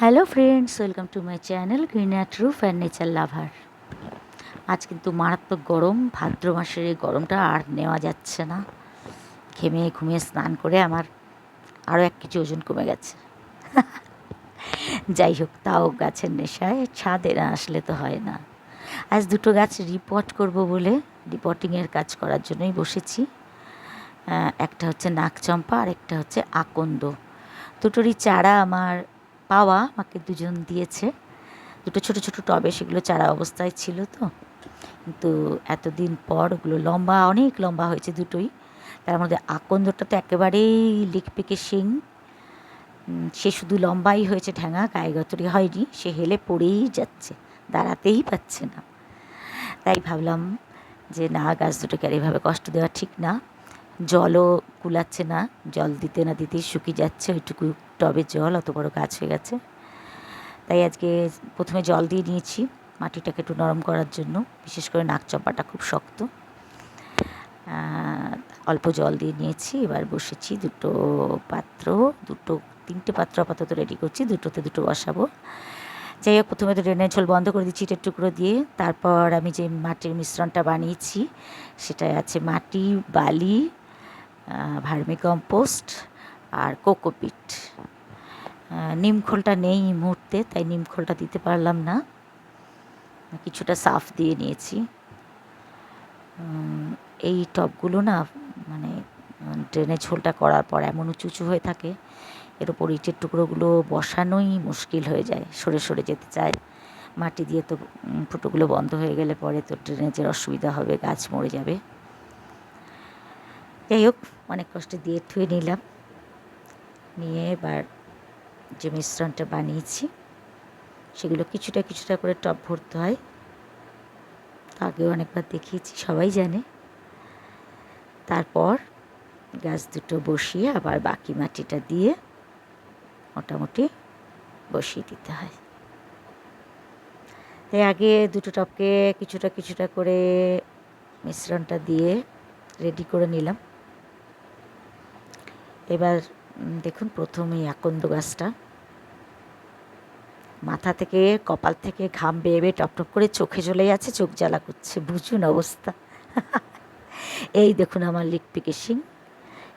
Hello friends welcome to my channel green roof and nature lover আজ কিন্তু মারাত্মক গরম, ভাদ্র মাসের এই গরমটা আর নেওয়া যাচ্ছে না। ঘেমে ঘুমিয়ে স্নান করে আমার আরও এক কেজি ওজন কমে গেছে। যাই হোক, তাও গাছের নেশায়, ছাদে না আসলে তো হয় না। আজ দুটো গাছ রিপোর্ট করব বলে রিপোর্টিংয়ের কাজ করার জন্যই বসেছি। একটা হচ্ছে নাকচম্পা আর একটা হচ্ছে আকন্দ। দুটোরই চারা আমার পাওয়া আমাকে দুজন দিয়েছে। দুটো ছোট ছোট টবে সেগুলো চারা অবস্থায় ছিল তো। কিন্তু এতদিন পর ওগুলো লম্বা, অনেক লম্বা হয়েছে দুটোই। তার মধ্যে আকন্দটা তো একেবারেই লিকপিকে শিং। সে শুধু লম্বাই হয়েছে ঠ্যাঙা গায়ে হয়নি, সে হেলে পড়েই যাচ্ছে, দাঁড়াতেই পাচ্ছে না। তাই ভাবলাম যে না, গাছ দুটোকে আর এভাবে কষ্ট দেওয়া ঠিক না। জলও কুলাচ্ছে না, জল দিতে না দিতেই শুকিয়ে যাচ্ছে, ওইটুকু টবে জল, অত বড় গাছ হয়ে গেছে। তাই আজকে প্রথমে জল দিয়ে নিয়েছি, মাটিটাকে একটু নরম করার জন্য, বিশেষ করে নাকচম্পাটা খুব শক্ত। অল্প জল দিয়ে নিয়েছি, এবার বসেছি দুটো পাত্র, দুটো, তিনটে পাত্র আপাতত রেডি করছি, দুটোতে দুটো বসাবো। যাই হোক, প্রথমে তো ড্রেনের ঝোল বন্ধ করে দিচ্ছি ইটের টুকরো দিয়ে, তারপর আমি যে মাটির মিশ্রণটা বানিয়েছি সেটায় আছে মাটি, বালি ভার্মি কম্পোস্ট আর কোকোপিট। নিমখোলটা নেই এই মুহূর্তে, তাই নিমখোলটা দিতে পারলাম না। কিছুটা সাফ দিয়ে নিয়েছি। এই টবগুলো না মানে ড্রেনের ঝোলটা করার পর এমন উঁচু উঁচু হয়ে থাকে, এর ওপর ইটের টুকরোগুলো বসানোই মুশকিল হয়ে যায়, সরে সরে যেতে চায়। মাটি দিয়ে তো ফুটোগুলো বন্ধ হয়ে গেলে পরে তো ড্রেনেজের অসুবিধা হবে, গাছ মরে যাবে। যাই হোক, অনেক কষ্টে দিয়ে ঠুয়ে নিলাম। নিয়ে এবার যে মিশ্রণটা বানিয়েছি, সেগুলো কিছুটা কিছুটা করে টপ ভরতে হয়। আগেও অনেকবার দেখিয়েছি, সবাই জানে। তারপর গাছ দুটো বসিয়ে আবার বাকি মাটিটা দিয়ে মোটামুটি বসিয়ে দিতে হয়। তাই আগে দুটো টপকে কিছুটা কিছুটা করে মিশ্রণটা দিয়ে রেডি করে নিলাম। এবার দেখুন প্রথম এই আকন্দ গাছটা। মাথা থেকে, কপাল থেকে ঘাম বেয়ে বেয়ে টপটপ করে চোখে চলে যাচ্ছে চোখ জ্বালা করছে। বুঝুন অবস্থা। এই দেখুন আমার লিকপিকে সিং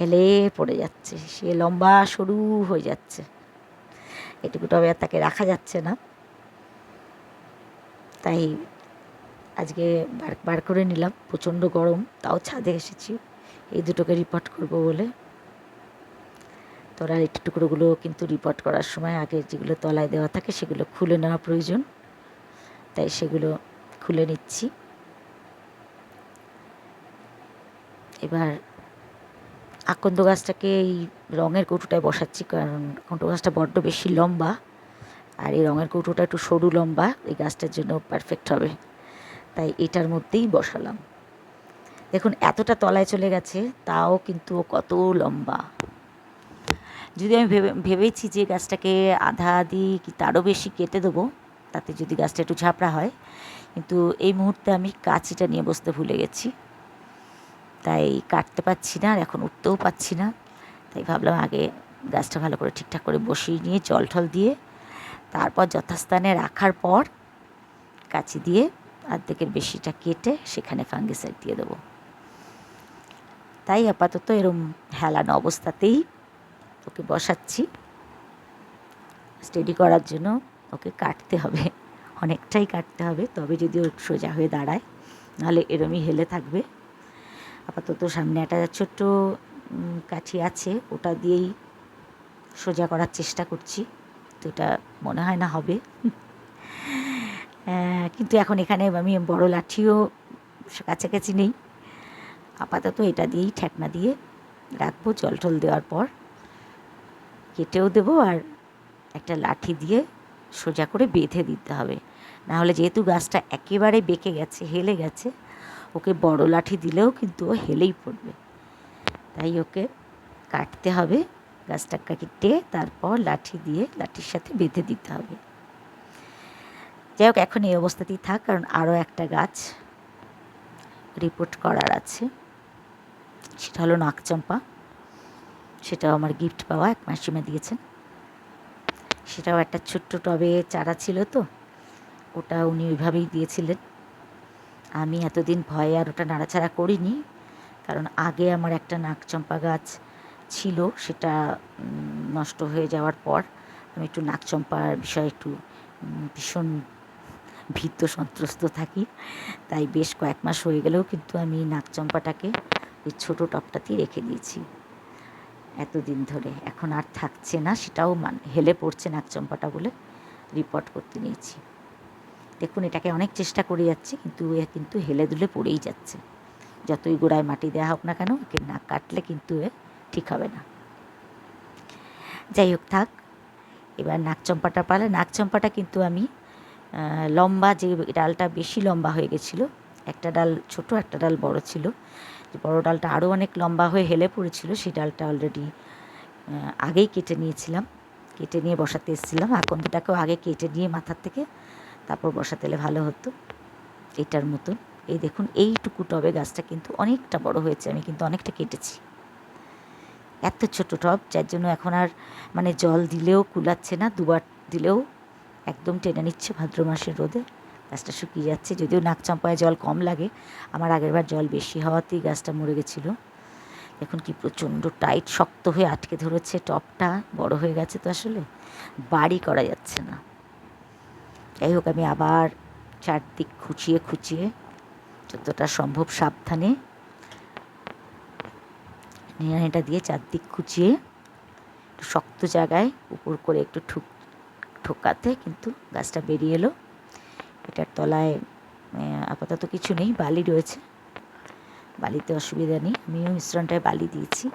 হেলে পড়ে যাচ্ছে। সে লম্বা, সরু হয়ে যাচ্ছে। এটুকু তবে আর তাকে রাখা যাচ্ছে না। তাই আজকে বার বার করে নিলাম। প্রচণ্ড গরম, তাও ছাদে এসেছি। এই দুটোকে রিপোর্ট করব বলে। তোরা একটু টুকরোগুলো কিন্তু রিপোর্ট করার সময় আগে যেগুলো তলায় দেওয়া থাকে সেগুলো খুলে নেওয়া প্রয়োজন। তাই সেগুলো খুলে নিচ্ছি। এবার আকন্দ গাছটাকে এই রঙের কৌটোটায় বসাচ্ছি কারণ আকন্দ গাছটা বড্ড বেশি লম্বা আর এই রঙের কৌটোটা একটু সরু লম্বা, এই গাছটার জন্য পারফেক্ট হবে। তাই এটার মধ্যেই বসালাম। দেখুন, এতটা তলায় চলে গেছে, তাও কিন্তু কত লম্বা। যদি আমি ভেবে, ভেবেছি যে গাছটাকে আধা আধি কি তারও বেশি কেটে দেবো, তাতে যদি গাছটা একটু ঝাপড়া হয়, কিন্তু এই মুহূর্তে আমি কাঁচিটা নিয়ে বসতে ভুলে গেছি। তাই কাটতে পারছি না আর এখন উঠতেও পাচ্ছি না। তাই ভাবলাম আগে গাছটা ভালো করে ঠিকঠাক করে বসিয়ে নিয়ে জল টল দিয়ে, তারপর যথাস্থানে রাখার পর কাঁচি দিয়ে অর্ধেকের বেশিটা কেটে সেখানে ফাঙ্গিসাইড দিয়ে দেবো। তাই আপাতত এরম হেলানো অবস্থাতেই ওকে বসাচ্ছি। স্টেডি করার জন্য ওকে কাটতে হবে। অনেকটাই কাটতে হবে, তবে যদি ও সোজা হয়ে দাঁড়ায়, নাহলে এরমই হেলে থাকবে। আপাতত সামনে একটা ছোট্ট কাঠি আছে, ওটা দিয়েই সোজা করার চেষ্টা করছি। তো এটা মনে হয় না হবে। কিন্তু এখন এখানে আমি বড় লাঠিও কাছাকাছি নেই। আপাতত এটা দিয়েই ঠেকনা দিয়ে রাখব জল টল দেওয়ার পর। কেটেও দেবো আর একটা লাঠি দিয়ে সোজা করে বেঁধে দিতে হবে। না হলে যেহেতু গাছটা একেবারে বেঁকে গেছে, হেলে গেছে, ওকে বড় লাঠি দিলেও কিন্তু ও হেলেই পড়বে। তাই ওকে কাটতে হবে গাছটা কেটে তারপর লাঠি দিয়ে লাঠির সাথে বেঁধে দিতে হবে। যাই হোক, এখন এই অবস্থাতেই থাক, কারণ আরও একটা গাছ রিপোর্ট করার আছে। সেটা হলো নাকচম্পা সেটাও আমার গিফট পাওয়া, এক মাসিমা দিয়েছেন। সেটাও একটা ছোট্ট টবে চারা ছিল তো, ওটা উনি ওইভাবেই দিয়েছিলেন। আমি এতদিন ভয়ে আর ওটা নাড়াচাড়া করিনি, কারণ আগে আমার একটা নাকচম্পা গাছ ছিল, সেটা নষ্ট হয়ে যাওয়ার পর আমি একটু নাকচম্পার বিষয়ে একটু ভীষণ ভীত সন্ত্রস্ত থাকি। তাই বেশ কয়েক মাস হয়ে গেলেও কিন্তু আমি নাকচম্পাটাকে ওই ছোটো টপটাতেই রেখে দিয়েছি। এতদিন ধরে। এখন আর থাকছে না, সেটাও মান, হেলে পড়ছে নাকচম্পাটা বলে রিপোর্ট করতে নিয়েছি। দেখুন, এটাকে অনেক চেষ্টা করে যাচ্ছে, কিন্তু এ কিন্তু হেলে দুলে পড়েই যাচ্ছে। যতই গোড়ায় মাটি দেওয়া হোক না কেন, একে না কাটলে কিন্তু এ ঠিক হবে না। যাই হোক, থাক। এবার নাকচম্পাটা পালে নাকচম্পাটা কিন্তু আমি লম্বা যে ডালটা বেশি লম্বা হয়ে গেছিল, একটা ডাল ছোট, একটা ডাল বড় ছিল বড় ডালটা আরও অনেক লম্বা হয়ে হেলে পড়েছিল, সেই ডালটা অলরেডি আগেই কেটে নিয়েছিলাম। কেটে নিয়ে বসাতে এসেছিলাম। আকন্দটাকেও আগে কেটে নিয়ে মাথার থেকে তারপর বসাতে এলে ভালো হতো। এটার মতন এই দেখুন, এইটুকু টবে গাছটা কিন্তু অনেকটা বড় হয়েছে। আমি কিন্তু অনেকটা কেটেছি। এত ছোট টব, যার জন্য এখন আর মানে জল দিলেও কুলাচ্ছে না, দুবার দিলেও একদম টেনে নিচ্ছে ভাদ্র মাসের রোদে। গাছটা শুকিয়ে যাচ্ছে। যদিও নাকচম্পায় জল কম লাগে, আমার আগেরবার জল বেশি হওয়াতেই গাছটা মরে গেছিল। এখন কি প্রচণ্ড টাইট, শক্ত হয়ে আটকে ধরেছে টপটা, বড় হয়ে গেছে তো আসলে। বাড়ি করা যাচ্ছে না। যাই হোক, আমি আবার চারদিক খুঁচিয়ে খুঁচিয়ে যতটা সম্ভব সাবধানে নিড়ানিটা দিয়ে চারদিক খুঁচিয়ে একটু শক্ত জায়গায় উপর করে একটু ঠুক, ঠোকাতে কিন্তু গাছটা বেরিয়ে এলো। এটার তলায় আপাতত কিছু নেই, বালি রয়েছে। বালিতে অসুবিধা নেই, আমিও মিশ্রণটায় বালি দিয়েছি।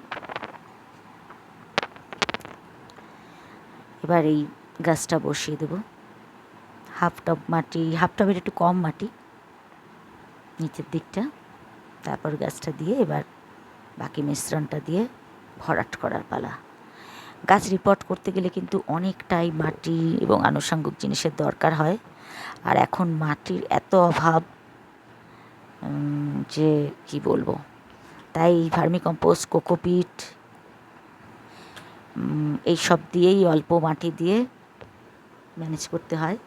এবার এই গাছটা বসিয়ে দেবো। হাফ টব মাটি, হাফ টবের একটু কম মাটি, নিচের দিকটা। তারপর গাছটা দিয়ে এবার বাকি মিশ্রণটা দিয়ে ভরাট করার পালা। গাছ রিপোর্ট করতে গেলে কিন্তু অনেকটাই মাটি এবং আনুষঙ্গিক জিনিসের দরকার হয়। আর এখন মাটির এত অভাব যে কি বলব? তাই ভার্মি কম্পোস্ট, কোকোপিট এই সব দিয়েই অল্প মাটি দিয়ে ম্যানেজ করতে হয়।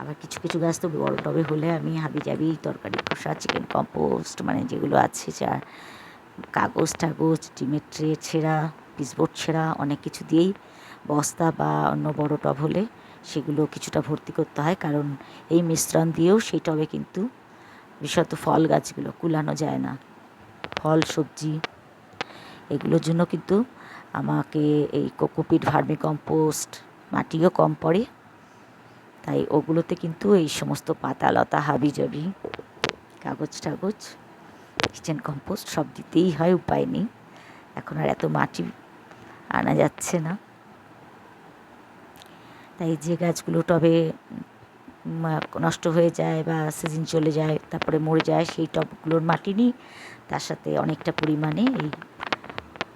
আবার কিছু কিছু গাছ তো বড় টবে হলে আমি হাবি জাবি তরকারি, খোসা, চিকেন কম্পোস্ট মানে যেগুলো আছে যা কাগজ টাগজ, ডিমের ট্রে ছেঁড়া, পিসবোর্ড ছেঁড়া, অনেক কিছু দিয়েই বস্তা বা অন্য বড় টব হলে সেগুলো কিছুটা ভর্তি করতে হয়, কারণ এই মিশ্রণ দিয়েও সেই টবে কিন্তু বিশেষত ফল গাছগুলো কুলানো যায় না। ফল, সবজি, এগুলোর জন্য কিন্তু আমাকে এই কোকোপিট ভার্মি কম্পোস্ট মাটিও কম পড়ে। তাই ওগুলোতে কিন্তু এই সমস্ত পাতা, লতা হাবি জাবি কাগজ টাগজ, কিচেন কম্পোস্ট সব দিতেই হয়, উপায় নেই। এখন আর এত মাটি আনা যাচ্ছে না। তাই যে গাছগুলো টবে নষ্ট হয়ে যায় বা সিজন চলে যায়, তারপরে মরে যায়, সেই টবগুলোর মাটি নিই। তার সাথে অনেকটা পরিমাণে এই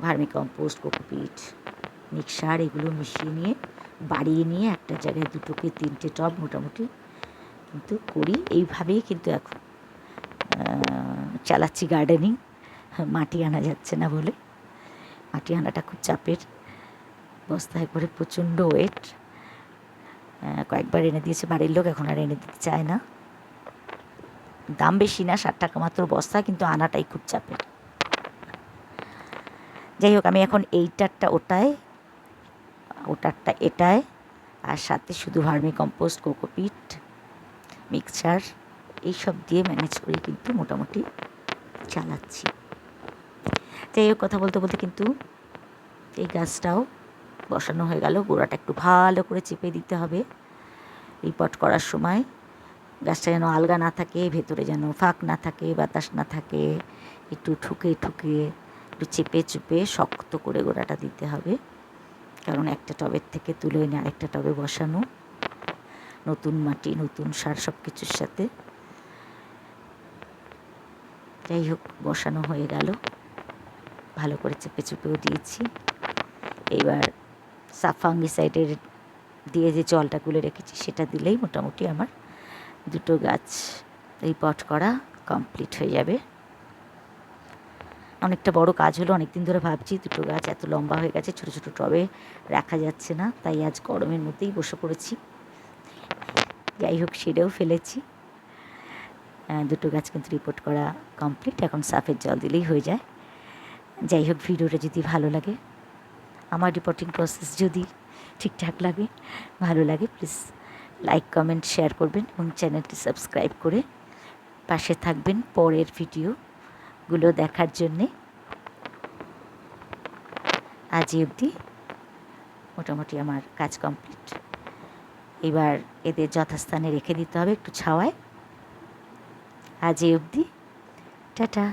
ভার্মি কম্পোস্ট কোকোপিট, মিক্সার এগুলো মিশিয়ে নিয়ে, বাড়িয়ে নিয়ে একটা জায়গায় দুটোকে তিনটে টব মোটামুটি কিন্তু করি। এইভাবেই কিন্তু এখন চালাচ্ছি গার্ডেনিং মাটি আনা যাচ্ছে না বলে। মাটি আনাটা খুব চাপের। বস্তায় করে প্রচণ্ড ওয়েট কয়েকবার এনে দিয়েছে, বাড়ির লোক এখন আর এনে দিতে চায় না। দাম বেশি না, ষাট টাকা মাত্র বস্তা, কিন্তু আনাটাই খুব চাপের। যাই হোক, আমি এখন এইটারটা ওটায় ওটারটা এটায়, আর সাথে শুধু ভার্মি কম্পোস্ট কোকোপিট মিক্সচার এইসব দিয়ে ম্যানেজ করে কিন্তু মোটামুটি চালাচ্ছি। যাই হোক, কথা বলতে বলতে কিন্তু এই গাছটাও বসানো হয়ে গেল। গোড়াটা একটু ভালো করে চেপে দিতে হবে। রিপোর্ট করার সময় গাছটা যেন আলগা না থাকে, ভেতরে যেন ফাঁক না থাকে, বাতাস না থাকে, একটু ঠুকে ঠুকে, একটু চেপে চুপে শক্ত করে গোড়াটা দিতে হবে। কারণ একটা টবের থেকে তুলে এনে আরেকটা টবে বসানো, নতুন মাটি, নতুন সার সব কিছুর সাথে। যাই হোক, বসানো হয়ে গেল। ভালো করে চেপে চুপেও দিয়েছি। এইবার সাফাঙ্গিসাইডের দিয়ে যে জলটা গুলে রেখেছি, সেটা দিলেই মোটামুটি আমার দুটো গাছ রিপোর্ট করা কমপ্লিট হয়ে যাবে। অনেকটা বড় কাজ হলো অনেক দিন ধরে ভাবছি দুটো গাছ এত লম্বা হয়ে গেছে, ছোটো ছোটো টবে রাখা যাচ্ছে না, তাই আজ গরমের মধ্যেই বসে পড়েছি। যাই হোক সেরেও ফেলেছি। দুটো গাছ কিন্তু রিপোর্ট করা কমপ্লিট, এখন সাফের জল দিলেই হয়ে যায়। যাই হোক, ভিডিওটা যদি ভালো লাগে আমার রিপোর্টিং প্রসেস যদি ঠিকঠাক লাগে, ভালো লাগে প্লিজ লাইক কমেন্ট শেয়ার করবেন এবং চ্যানেলটি সাবস্ক্রাইব করে পাশে থাকবেন পরের ভিডিওগুলো দেখার জন্যে। আজই অবধি মোটামুটি আমার কাজ কমপ্লিট এবার এদের যথাস্থানে রেখে দিতে হবে একটু ছাওয়ায়। আজ অবধি, টাটা।